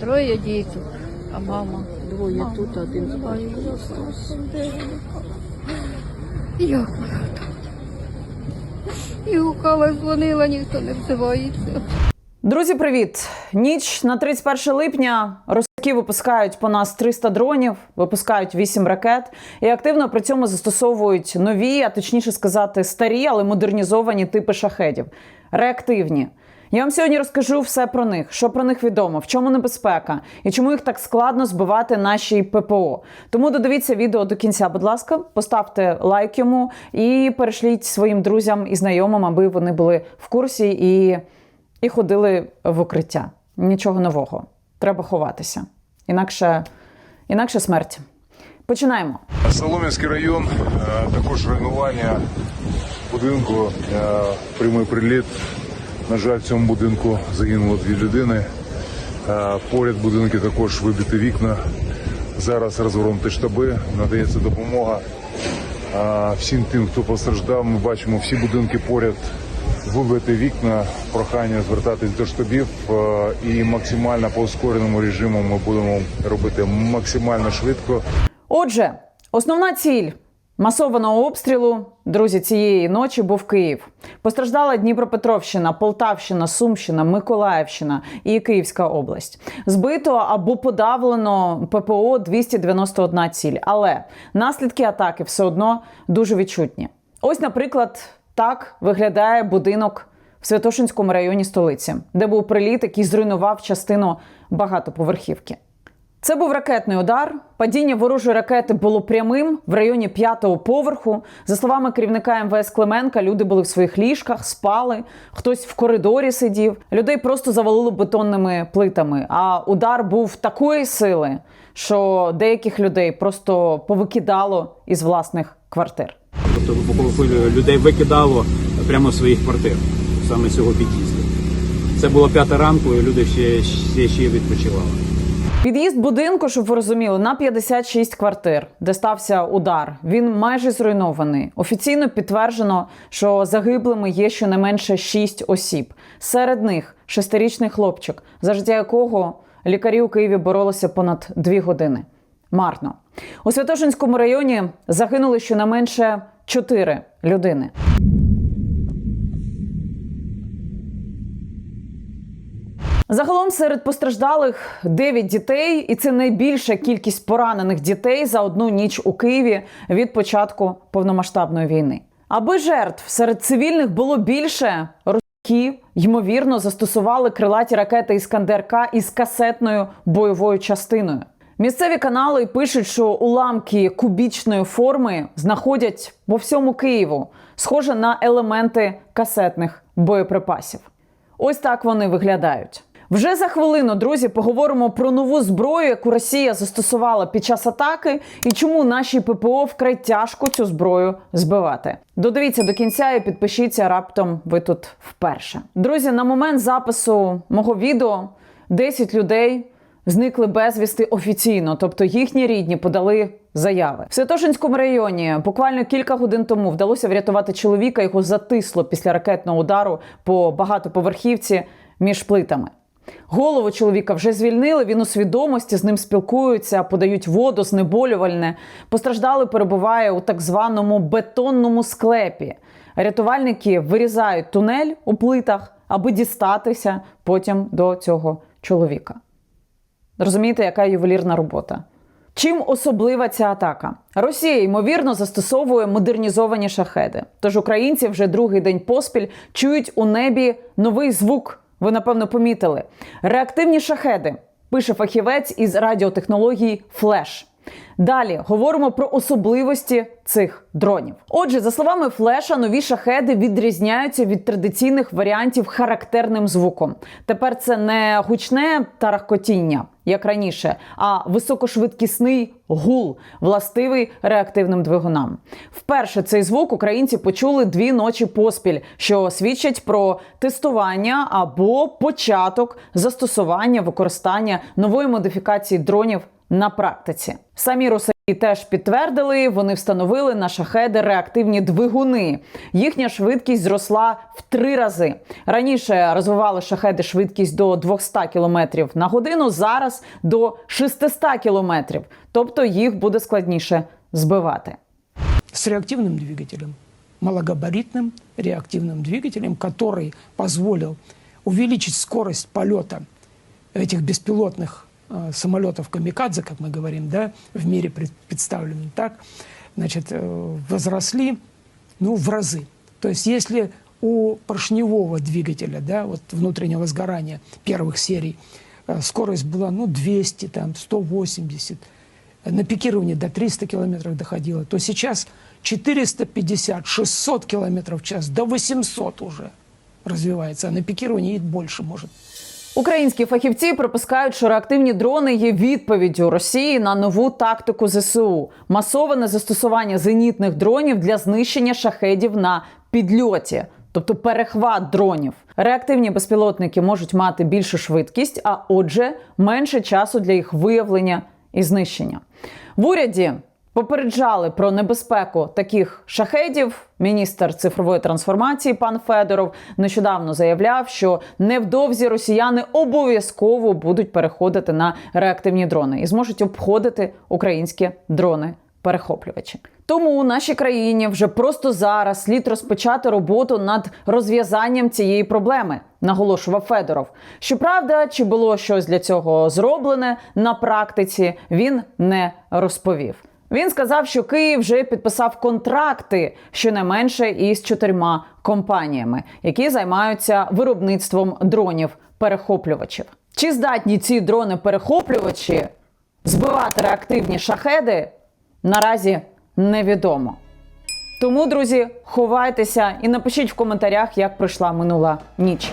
Троє діток, а мама двоє тут, один з. Як вона? І гукала, дзвонила, ніхто не взивається. Друзі, привіт! Ніч на 31 липня російські випускають по нас 300 дронів, випускають 8 ракет і активно при цьому застосовують нові, а точніше сказати, старі, але модернізовані типи шахедів. Реактивні. Я вам сьогодні розкажу все про них, що про них відомо, в чому небезпека і чому їх так складно збивати нашій ППО. Тому додивіться відео до кінця, будь ласка, поставте лайк йому і перешліть своїм друзям і знайомим, аби вони були в курсі і і ходили в укриття. Нічого нового. Треба ховатися. Інакше, інакше смерть. Починаємо. Солом'янський район, е, також руйнування будинку, е, прямий приліт. На жаль, в цьому будинку загинуло дві людини. Е, Поряд будинки також вибиті вікна. Зараз розгорнуті штаби, надається допомога. Е, Всім тим, хто постраждав, ми бачимо всі будинки поряд. Вибити вікна, прохання звертатись до штабів е, і максимально по ускореному режиму ми будемо робити максимально швидко. Отже, основна ціль масованого обстрілу, друзі, цієї ночі був Київ. Постраждала Дніпропетровщина, Полтавщина, Сумщина, Миколаївщина і Київська область. Збито або подавлено ППО 291 ціль. Але наслідки атаки все одно дуже відчутні. Ось, наприклад, так виглядає будинок в Святошинському районі столиці, де був приліт, який зруйнував частину багатоповерхівки. Це був ракетний удар. Падіння ворожої ракети було прямим в районі п'ятого поверху. За словами керівника МВС Клименка, люди були в своїх ліжках, спали, хтось в коридорі сидів. Людей просто завалило бетонними плитами. А удар був такої сили, що деяких людей просто повикидало із власних квартир. Тобто вибухову хвилю людей викидало прямо з своїх квартир, саме цього під'їзду. Це було п'ята ранку, і люди ще, ще, ще відпочивали. Під'їзд будинку, щоб ви розуміли, на 56 квартир, де стався удар. Він майже зруйнований. Офіційно підтверджено, що загиблими є щонайменше 6 осіб. Серед них шестирічний хлопчик, за життя якого лікарі у Києві боролися понад 2 години. Марно. У Святошинському районі загинули щонайменше 4 людини. Загалом серед постраждалих 9 дітей, і це найбільша кількість поранених дітей за одну ніч у Києві від початку повномасштабної війни. Аби жертв серед цивільних було більше, російські ймовірно застосували крилаті ракети Іскандер-К із касетною бойовою частиною. Місцеві канали пишуть, що уламки кубічної форми знаходять по всьому Києву, схоже на елементи касетних боєприпасів. Ось так вони виглядають. Вже за хвилину, друзі, поговоримо про нову зброю, яку Росія застосувала під час атаки, і чому нашій ППО вкрай тяжко цю зброю збивати. Додивіться до кінця і підпишіться раптом. Ви тут вперше. Друзі, на момент запису мого відео 10 людей зникли безвісти офіційно, тобто їхні рідні подали заяви. В Святошинському районі буквально кілька годин тому вдалося врятувати чоловіка. Його затисло після ракетного удару по багатоповерхівці між плитами. Голову чоловіка вже звільнили. Він у свідомості з ним спілкуються, подають воду, знеболювальне. Постраждалий перебуває у так званому бетонному склепі. Рятувальники вирізають тунель у плитах, аби дістатися потім до цього чоловіка. Розумієте, яка ювелірна робота? Чим особлива ця атака? Росія ймовірно застосовує модернізовані шахеди. Тож українці вже другий день поспіль чують у небі новий звук. Ви напевно помітили. Реактивні шахеди, пише фахівець із радіотехнології Флеш. Далі говоримо про особливості цих дронів. Отже, за словами Флеша, нові шахеди відрізняються від традиційних варіантів характерним звуком. Тепер це не гучне тарахкотіння, як раніше, а високошвидкісний гул, властивий реактивним двигунам. Вперше цей звук українці почули дві ночі поспіль, що свідчить про тестування або початок застосування використання нової модифікації дронів на практиці. Самі русаки теж підтвердили, вони встановили на шахеди реактивні двигуни. Їхня швидкість зросла в три рази. Раніше розвивали шахеди швидкість до 200 км на годину, зараз до 600 км. Тобто їх буде складніше збивати. с реактивным двигателем, малогабаритным реактивным двигателем, который позволил увеличить скорость полета этих беспилотных э, Самолетов камикадзе, как мы говорим, да, в мире пред- представлены так, значит, э, возросли ну, в разы. То есть если у поршневого двигателя, да, вот внутреннего сгорания первых серий, э, скорость была ну, 200, там, 180, на пикировании до 300 километров доходило, то сейчас 450-600 километров в час, до 800 уже развивается, а на пикировании и больше может. Українські фахівці припускають, що реактивні дрони є відповіддю Росії на нову тактику ЗСУ масоване застосування зенітних дронів для знищення шахедів на підльоті, тобто перехват дронів. Реактивні безпілотники можуть мати більшу швидкість, а отже, менше часу для їх виявлення і знищення. В уряді Попереджали про небезпеку таких шахедів. Міністр цифрової трансформації пан Федоров нещодавно заявляв, що невдовзі росіяни обов'язково будуть переходити на реактивні дрони і зможуть обходити українські дрони. Перехоплювачі тому у нашій країні вже просто зараз слід розпочати роботу над розв'язанням цієї проблеми, наголошував Федоров. Щоправда, чи було щось для цього зроблене на практиці, він не розповів. Він сказав, що Київ вже підписав контракти щонайменше із чотирма компаніями, які займаються виробництвом дронів-перехоплювачів. Чи здатні ці дрони-перехоплювачі збивати реактивні шахеди? Наразі невідомо. Тому, друзі, ховайтеся і напишіть в коментарях, як пройшла минула ніч.